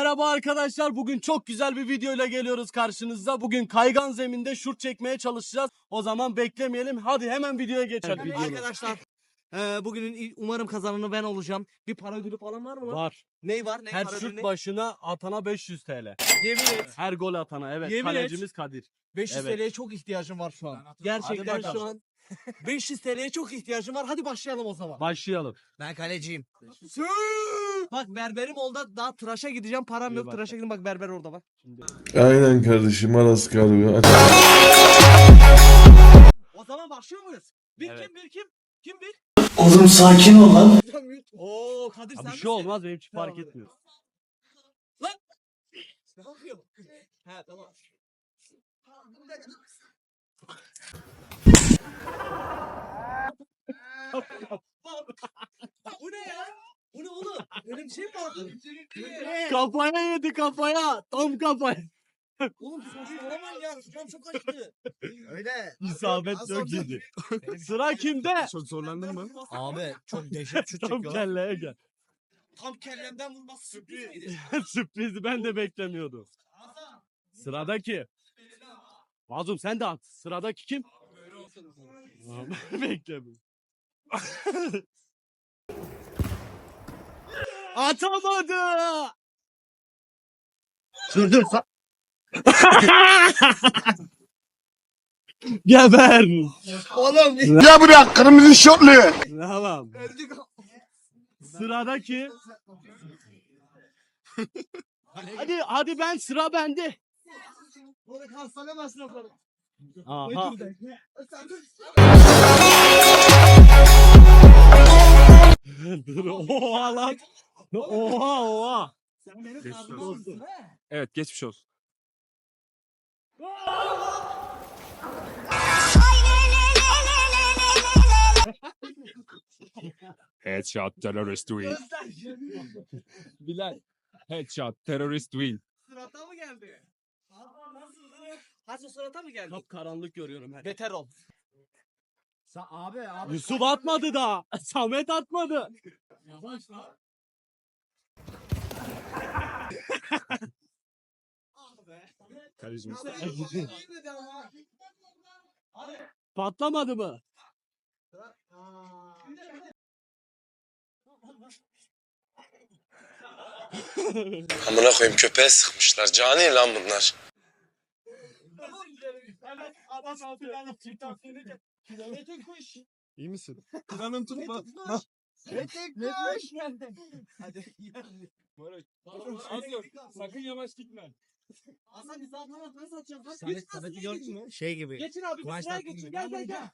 arkadaşlar. Bugün çok güzel bir videoyla geliyoruz karşınızda. Bugün kaygan zeminde şut çekmeye çalışacağız. O zaman beklemeyelim. Hadi hemen videoya geçelim. Videoya. Arkadaşlar eee bugünün il- umarım kazananı ben olacağım. Bir para ödülü falan var mı? lan? Var. Ney var? Ney Her para şut ödülü ne? başına atana 500 TL. Yemin et. Her gol atana evet. Yemin et. Kalecimiz Kadir. 500 Evet. TL'ye çok ihtiyacım var şu an. Gerçekten şu an 500 TL'ye çok ihtiyacım var. Hadi başlayalım o zaman. Başlayalım. Ben kaleciyim. Bak berberim oldu. Daha tıraşa gideceğim. Param İyi yok. bak. Tıraşa gidin bak berber orada bak. Aynen kardeşim Aras. Aç. O zaman başlıyor muyuz? Bir Evet. kim bir kim? Kim bir? Oğlum sakin ol lan. Oo Kadir sen bir şey olmaz benim için fark Tamam. etmiyor. Ne yapıyor? He tamam. Bu ne ya? Bu ne oğlum? Öyle bir şey mi vardı? Kafaya yedi kafaya. Tam kafaya. Oğlum saçmalamayın ya. Şuram çok acıdı. Öyle. İsabet yok yedi. Sıra kimde? Çok zorlandın mı? Abi çok dehşet şut Tam kelleye gel. Tam kellemden vurması sürpriz miydi? Sürprizi ben de beklemiyordum. Sıradaki. Mazlum sen de at. Sıradaki kim? Beklemiyorum. Atamadı. Dur dur. Geber. Oğlum. Ya buraya kırmızı şortlu. Tamam. Öldük. Sıradaki. hadi hadi ben sıra bende. Bunu hastane masrafları. Aha. Dur oha lan. Oha oha. Sen benim Geçmiş he? Evet geçmiş olsun. Headshot terrorist win. Göster. Bilal. Headshot terrorist win. Surata mı geldi? Nasıldı? Hasan surata mı geldi? Kap karanlık görüyorum her. Beter ol. Sa abi abi. Yusuf atmadı da. Samet atmadı. Yavaş lan. Hadi. Patlamadı mı? Amına koyayım köpeğe sıkmışlar. Cani lan bunlar. Evet, adam altından çıktı. Metin kuş. İyi misin? Planım tutma. Metin kuş. Hadi. Sakın yavaş gitme. Hasan biz atlamaz nasıl atacağız? Bak, Samet, Samet'i gördün mü? Şey gibi. Geçin abi Kıvanç sıraya geçin. Gel gel gel.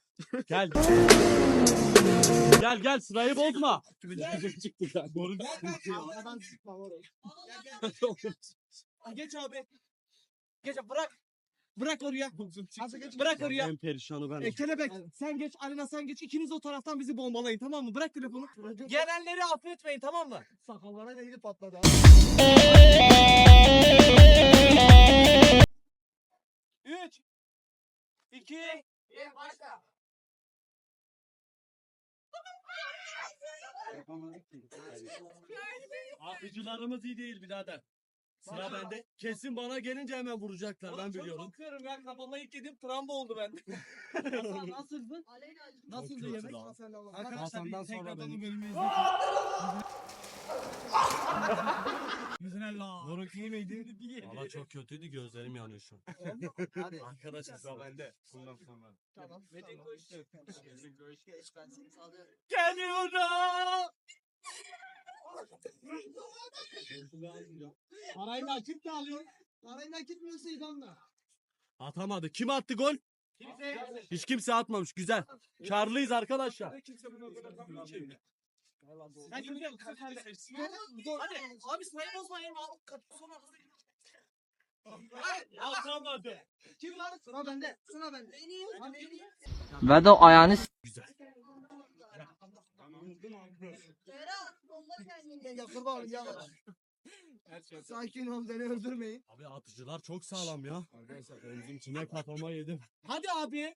Gel. gel gel sırayı bozma. Çıktı ya. Gel. Geç abi. Geç abi bırak. Bırak oraya. Hasan geç. Bırak oraya. En perişanı ben. E, kelebek sen geç Alina sen geç ikiniz o taraftan bizi bombalayın tamam mı? Bırak telefonu. Gelenleri affetmeyin tamam mı? Sakallara değdi patladı abi. Üç. İki. Bir başla. Atıcılarımız iyi değil birader. Sıra bende. Kesin bana gelince hemen vuracaklar ben çok biliyorum. korkuyorum ya kafama ilk yedim travma oldu bende. Hasan nasılsın? Nasıldı kötü yemek? lan. Arkadaşlar Hasan'dan bir sonra tekrardan benim. bu bölümü Yüzüne la. Moruk iyi miydi? Valla çok kötüydü gözlerim yanıyor şu an. Hadi. Arkadaşlar sıra bende. Bundan sonra. Tamam. Metin koş. Geç ben seni salıyorum. Geliyorum. Parayı nakit de alıyor. Parayı nakit mi yoksa idamla? Atamadı. Kim attı gol? Kimse. Hiç kimse atmamış. Güzel. Karlıyız arkadaşlar. Kimse bunu. Abi sayı bozmayın. Al. Sonra Atamadı. Kim var? Sıra bende. Sıra bende. Hadi. Ve de ayağını Güzel. Her. Sakin ol beni öldürmeyin. Abi atıcılar çok sağlam ya. Arkadaşlar omzum içine kafama yedim. Hadi abi.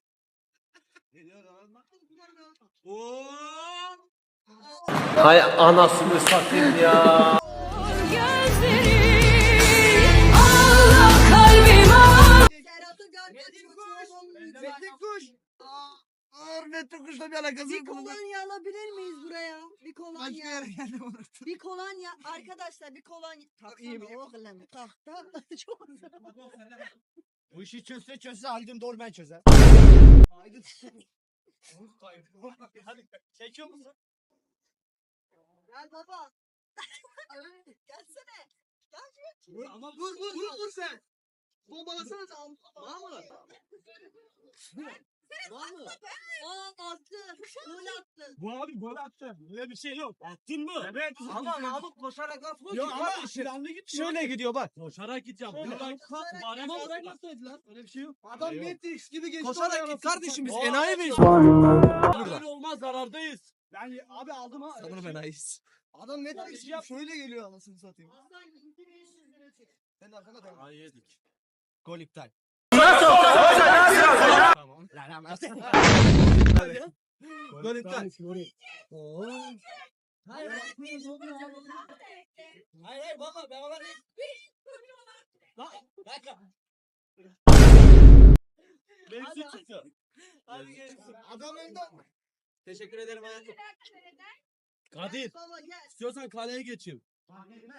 Hay anasını satayım ya. Serhat'ın gönderdiği kuş. Zeki kuş. Aa, Metin kuşla bir alakası Bir yok bunun. kolonya alabilir miyiz buraya? Bir Başka kolonya. yere geldim unuttum. Bir kolonya. Arkadaşlar bir kolonya. iyi mi? Taksana oğlum. Kalk da. Çok güzel. Bu işi çözse çözse Haldun doğru ben çözer. Haydi. Hadi çekiyor musun? Gel baba. Gelsene. Vur, ama vur vur vur vur sen. Bombalasana sen. Var mı? Var mı? Aa attı. Gol attı. Bu abi gol attı. Böyle bir şey yok. Attın mı? Evet. Ama Mahmut koşarak laf mı? Yok ama planlı git. Şöyle gidiyor bak. Koşarak gideceğim. Koşarak bana gideceğim. oraya nasıl dediler? Öyle bir şey yok. Adam Matrix gibi geçti. Koşarak git kardeşim biz enayi miyiz? Böyle olmaz zarardayız. Yani abi aldım ha. Sanırım enayiyiz. Adam Matrix gibi şöyle geliyor anasını satayım. Aslan 2500 lira çek. Sen arkana devam. Ay yedik. Gol iptal. Tamam. Lan ama. Gol iptal. Oo. Hayır, hayır, hayır, baba, ben dakika. Mevzu çıktı. Hadi gelin. Adam önde. Teşekkür ederim hayatım. Kadir Baba gel. istiyorsan kaleye geçeyim.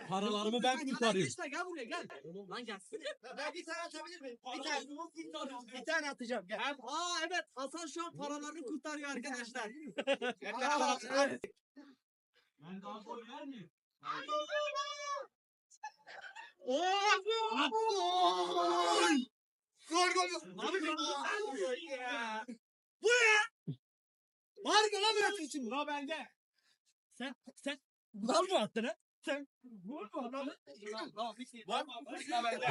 Paralarımı ben kurtarayım. İşte gel buraya gel. Lan gel. Ben bir tane atabilir miyim? Bir tane. Bir tane atacağım. Gel. Aa evet Hasan şu an paralarını kurtarıyor arkadaşlar. Ben daha gol yer miyim? Gol! Gol gol. Abi Bu ya. Harika lan biraz için. Buna bende. Sen sen Lan mı attın ha?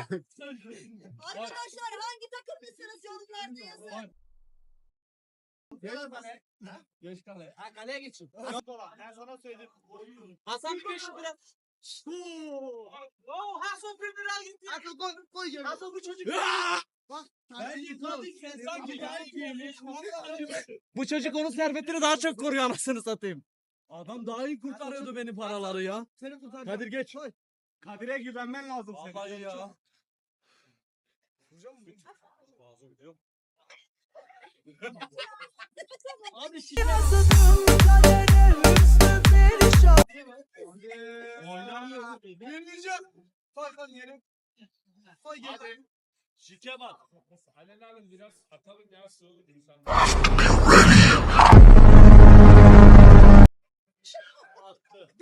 Arkadaşlar hangi takımlısınız yorumlarda yazın. Geç kaleye. Ha kaleye geçin. Ben sana söyledim. Hasan bir şu biraz. Oo, Hasan bir biraz gitti. Hasan koy koy yere. Hasan bu çocuk. Bak. Ben yıkadım sen sanki Bu çocuk onun servetini daha çok koruyor anasını satayım. Adam daha iyi kurtarıyordu benim paraları ya. Seni kurtar. Kadir geç. Kadir'e güvenmen lazım senin. Vallahi ya. Abi. Oynamıyor. Yenileceğim. Bak lan yere. Koy geri. Şike bak. Alen alın biraz atalım ya soğuk insan. Attı.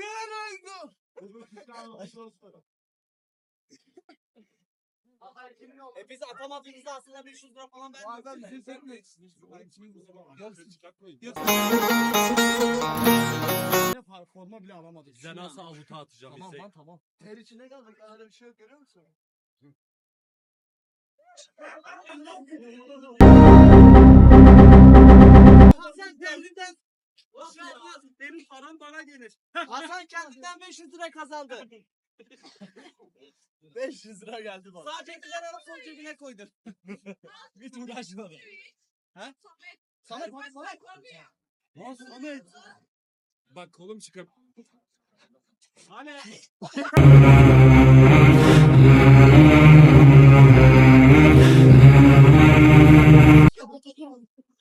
E biz atamadığımızda aslında 500 lira falan Bazen vermiyoruz. bize sen de Yok. Forma bile alamadık. Bize nasıl avuta atacağım Tamam bize? lan tamam. Ter içine kaldık. Öyle bir şey yok görüyor musun? Hasan kendinden Benim param bana gelir. Hasan kendinden 500 lira kazandı. 500 lira geldi bana. Sadece güzel ara sol cebine koydun. Hiç uğraşmadım. Samet Samet Samet. Lan Samet. Bak kolum çıkıp. Hani?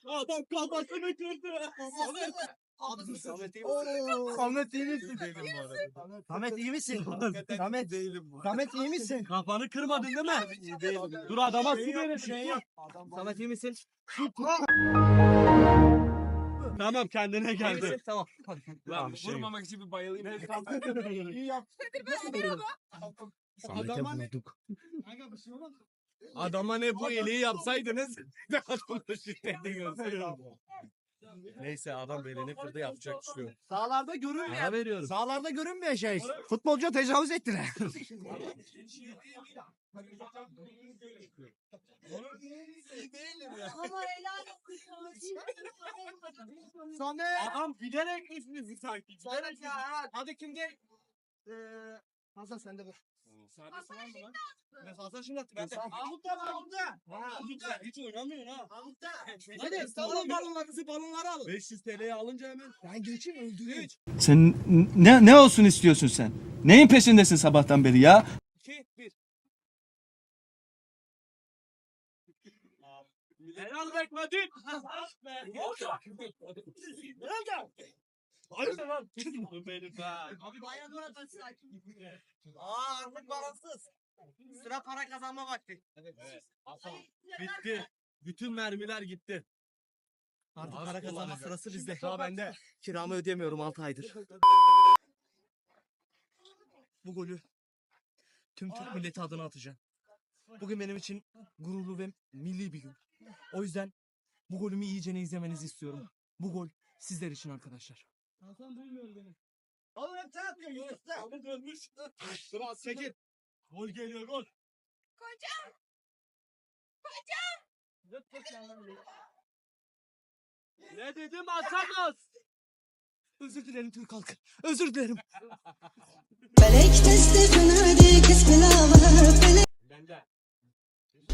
Adam kafasını kırdı. Abi Samet iyi misin? Samet iyi misin? Değilim bu arada. Samet iyi misin? Samet değilim bu Samet iyi misin? Kafanı kırmadın değil mi? Dur adama su verin. Şey yok. Samet iyi misin? Tamam kendine geldi. Tamam. Lan şey vurmamak için bir bayılayım. İyi yap. Adama ne, Kanka bir şey olmaz. adama ne bu iyiliği yapsaydınız ne adamı şiddeti gösteriyordu. Neyse adam belini kırdı yapacak bir şey yok. Sahalarda görünmeyen. Para veriyorum. Sahalarda görünmeyen şey. Futbolcuya tecavüz ettiler. Ama helal olsun. Samet. Adam bilerek ismini sanki. Samet ya. Hadi kim gel? Ee, Hasan sen de vur. Sade salam mı lan? Ben Hasan şimdi attı. Ben de. Mahmut'ta Mahmut'ta. Mahmut'ta hiç oynamıyorsun ha. Mahmut'ta. Hadi salın balonlarınızı balonları alın. 500 TL'yi alınca hemen. Ben geçeyim öldüreyim. Sen ne ne olsun istiyorsun sen? Neyin peşindesin sabahtan beri ya? 2 1. Helal bekledin. Hayır lan. Benim ben. Abi bayan orada sakin. Aa artık parasız. Sıra para kazanma vakti. Bitti. Bütün mermiler gitti. Artık para kazanma sırası bizde. Daha bende. Kiramı ödeyemiyorum 6 aydır. Bu golü tüm Türk milleti adına atacağım. Bugün benim için gururlu ve milli bir gün. O yüzden bu golümü iyicene izlemenizi istiyorum. Bu gol sizler için arkadaşlar. Hasan duymuyor beni. Oğlum hep sen atıyorsun. Ahmet ölmüş. Sıra çekil. Gol geliyor gol. Kocam. Ne dedim atamaz. Özür dilerim Türk halkı. Özür dilerim. Bende.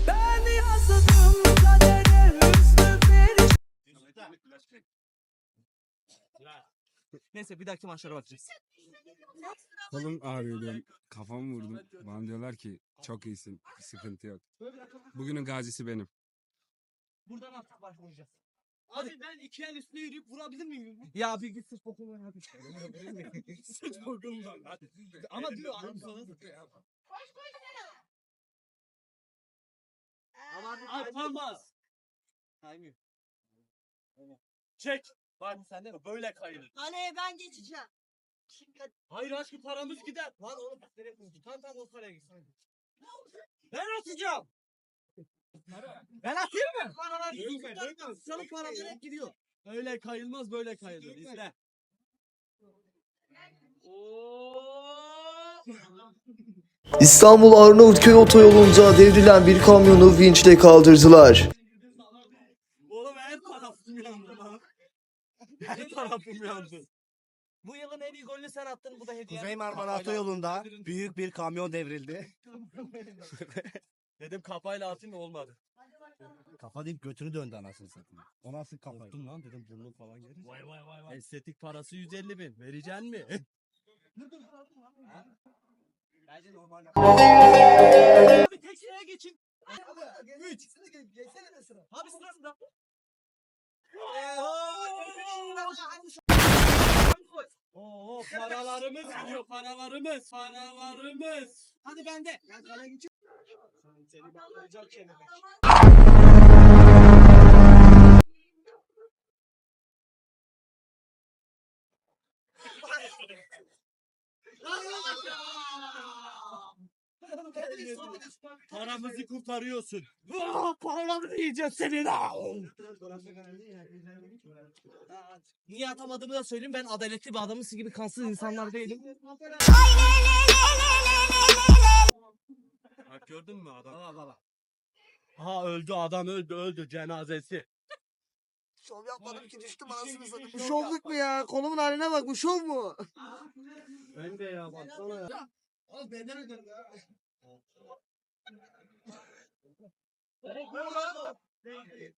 Ben yazdım kadere hüsnü periş. Neyse bir dahaki maçlara bakacağız. Kolum ağrıyor diyorum. Kafamı vurdum. Bana diyorlar ki çok iyisin. Bir sıkıntı yok. Bugünün gazisi benim. Buradan artık başlayacağız. Hadi ben iki el üstüne yürüyüp vurabilir miyim? Ya bir git sıç bokunu hadi. Sıç bokundan. Hadi. Ama diyor abi sana. Atamaz. Kaymıyor. Çek. Bak sen de böyle kayılır. Kaleye ben geçeceğim. Hayır aşkım paramız gider. Lan oğlum nereye koydun? Tam tam o kaleye gitsin. Ben atacağım. Ben atayım mı? Paralar Sana para direkt gidiyor. Öyle kayılmaz böyle kayılır. İzle. Oo! İstanbul Arnavutköy otoyolunda devrilen bir kamyonu vinçle kaldırdılar. Oğlum her tarafım yandı lan. Her tarafım yandı. Bu yılın en iyi golünü sen attın. Bu da hediye. Kuzey Marmara Otoyolu'nda büyük bir kamyon devrildi. Dedim kafayla atayım olmadı. Kafa deyip götünü döndü anasını satayım. O nasıl kafa? Korktum lan dedim burnum falan gelir. Vay vay vay vay. Estetik parası 150 bin. Vereceksin mi? Bence normal. Abi tek şeye geçin. Üç. Geçsene de sıra. Abi sırasında. Oo paralarımız gidiyor paralarımız paralarımız. Hadi bende. Ben kaleye geçeyim. Seni bağlayacak kelime. Paramızı kurtarıyorsun. Yiyeceğiz senin. Aa! Niye atamadığımı da söyleyeyim. Ben adaletli bir adamım. Siz gibi kansız insanlar değilim. Bak gördün mü adam? Ha öldü adam öldü öldü cenazesi. Şov yapmadım ki düştüm anasını satayım. Bu şovluk mu ya? Kolumun haline bak bu şov mu? Ben de ya baksana ya. Al benden öderim ya.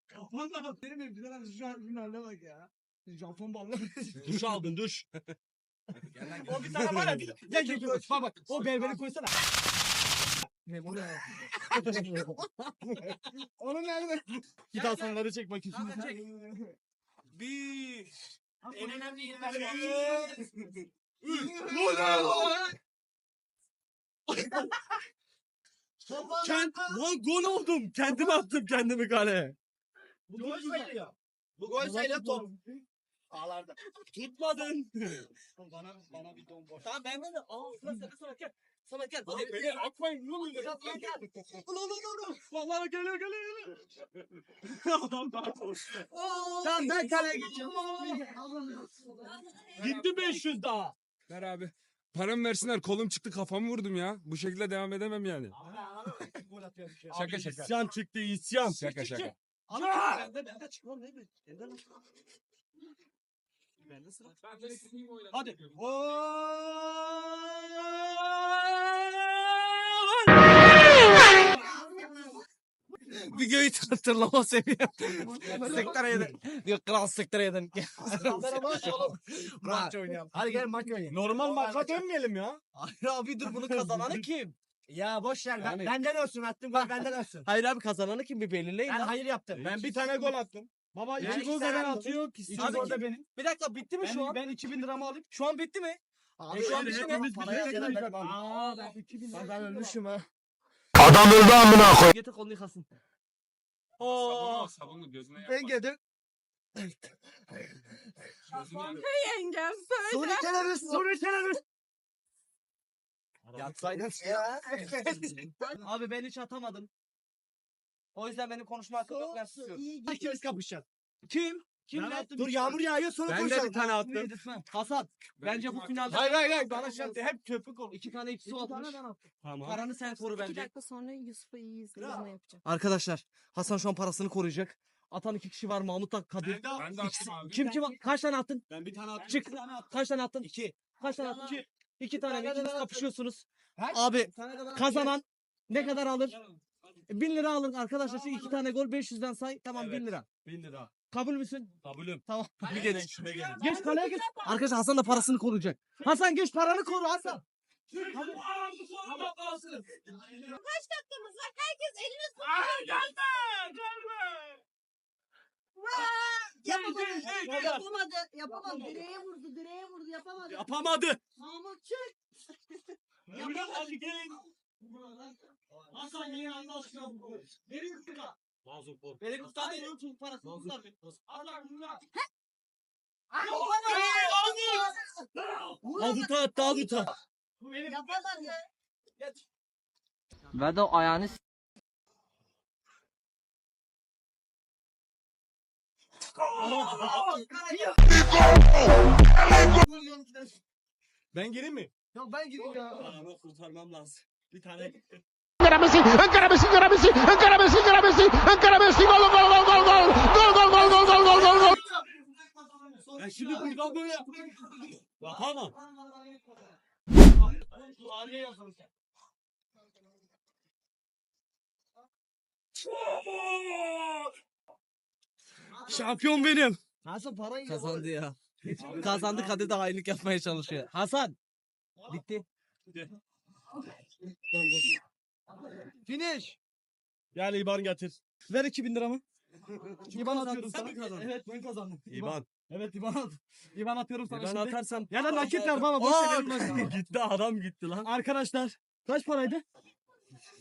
Kafanda Benim evimden abi şu an şunun haline bak ya. Japon balı. duş aldın duş. o bir tane var ya. Gel gel gel. Bak bak. O berberi koysana. Ne bu ne? Onu nerede? Git Hasanları çek bakayım. Kanka çek. Bir. En önemli yerler. Kend, lan gol oldum. Kendim attım kendimi kaleye. Bu gol sayılıyor. Bu gol sayılıyor top. Ağlarda. Tutmadın. Bana bana bir don boş. Tamam ben de. Aa sıra sıra sıra gel. Sana gel. Hadi beni atmayın. Ne oluyor? Gel gel gel. Ulan ulan ulan. Vallahi geliyor geliyor geliyor. Adam daha koştu. Tamam ben kaleye geçeceğim. Gitti 500 daha. Ver abi. Paramı versinler kolum çıktı kafamı vurdum ya. Bu şekilde devam edemem yani. Gol atıyor bir şey. Şaka şaka. İsyan çıktı isyan. Şaka şaka. Ana bende bende çıkmam ne mi? Benden çıkmam. Bende sıra. Hadi. Videoyu hatırlama seviyorum. Sektere yedin. Diyor kral sektere yedin. Maç oynayalım. Hadi gel maç oynayalım. Normal maça dönmeyelim ya. Hayır abi dur bunu kazananı kim? Ya boş ver. Yani- Benden olsun attım gol benden olsun. Hayır abi kazananı kim bir belirleyin. Ben lan. hayır yaptım. Ben bir tane gol attım. Baba İki iki gol da ben atıyorum. İki Abi gol da benim. Bir dakika bitti mi şu an? Ben 2000 liramı alayım. Şu an bitti mi? Abi E, şu an hepimiz bitti mi? Paraya. Aa ben 2000 lira. Ben ölmüşüm ha. Getir kolunu yıkasın. Sabunla sabunla gözüne yapma. Ben geldim. Yengem söyle. Suni teneffüs. Suni teneffüs. Yatsaydın. Ya. Abi ben hiç atamadım. O yüzden benim konuşma hakkım yok ben susuyorum. Herkes kapışacak. Kim? Kim Ben attım Dur yağmur yağıyor sonra Ben de konuşalım. bir tane attım. Hasan. Bence bu finalde Hayır hayır hayır bana şartı hep köpük ol. iki tane ikisi olmuş. Tamam. Paranı sen koru İki bence. dakika sonra Yusuf'u iyi izleme yapacağım. Arkadaşlar Hasan şu an parasını koruyacak. Atan iki kişi var Mahmut da Kadir. Ben de Ben de attım abi. Kim kim? Kaç tane attın? Ben bir tane attım. Çık. Tane attım. Kaç tane attın? İki. Kaç tane attın? İki. İki tane. de İkiniz kapışıyorsunuz. Abi kazanan ne kadar alır? Bin lira alın arkadaşlar. Şu iki tane gol 500'den say. Tamam Evet. bin lira. 1000 lira. Kabul müsün? Kabulüm. Tamam. Bir gelin şuraya gelin. Geç kaleye geç. Arkadaşlar Hasan da parasını koruyacak. Hasan geç paranı koru Hasan. Kaç dakikamız var? Herkes elini tutuyor. Gelme! Yapamadı. Yapamadı. Yapamadı. Direğe vurdu. Direğe vurdu. Yapamadı. Yapamadı. Mahmut çık. Hadi gelin. Hasan yine Allah aşkına bu. Verin sıra. Kork. Benim usta değil. Çok parasını tutar. Allah Allah. Avuta attı avuta. Ve de ayağını s- Ben gireyim mi? Ya ben gideyim ya. Ama kurtarmam lazım. Bir tane gitti. Ben şimdi buradan böyle yapamam. Şampiyon benim. Nasıl parayı Kazandı ya. Kazandı Kadir de hainlik yapmaya çalışıyor. Hasan. Bitti. Finish. Gel İban getir. Ver 2000 liramı. İban atıyorum sana. Evet ben kazandım. İban. Evet İban at. İban atıyorum sana Ben şimdi. atarsam. Ya da nakit ver baba. Boş ver, nakit. gitti adam gitti lan. Arkadaşlar kaç paraydı?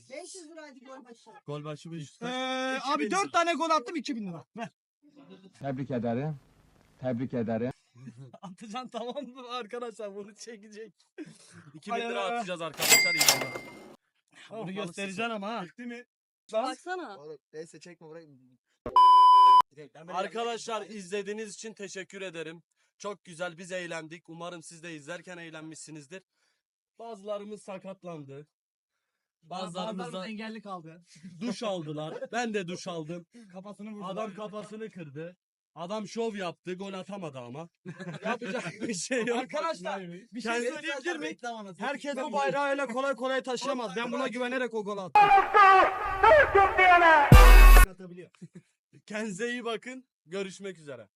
500 liraydı gol başı. Gol başı 500. Ee, abi 4 tane gol attım 2000 lira. Ver. Tebrik ederim. Tebrik ederim. Atacaksın tamam mı arkadaşlar bunu çekecek. 2000 Ay, lira atacağız arkadaşlar. Bunu göstereceksin ama ha. Bitti mi? Baksana. Oğlum, Neyse çekme bırak. Arkadaşlar izlediğiniz için teşekkür ederim. Çok güzel biz eğlendik. Umarım siz de izlerken eğlenmişsinizdir. Bazılarımız sakatlandı. Bazılarımız da engelli kaldı. duş aldılar. Ben de duş aldım. Kafasını vurdu. Adam kafasını kırdı. Adam şov yaptı. Gol atamadı ama. Yapacak bir şey yok. Arkadaşlar bir şey söyleyebilir miyim? Herkes bu bayrağı öyle kolay kolay taşıyamaz. Ben buna güvenerek o golü attım. Atabiliyor. Kendinize iyi bakın. Görüşmek üzere.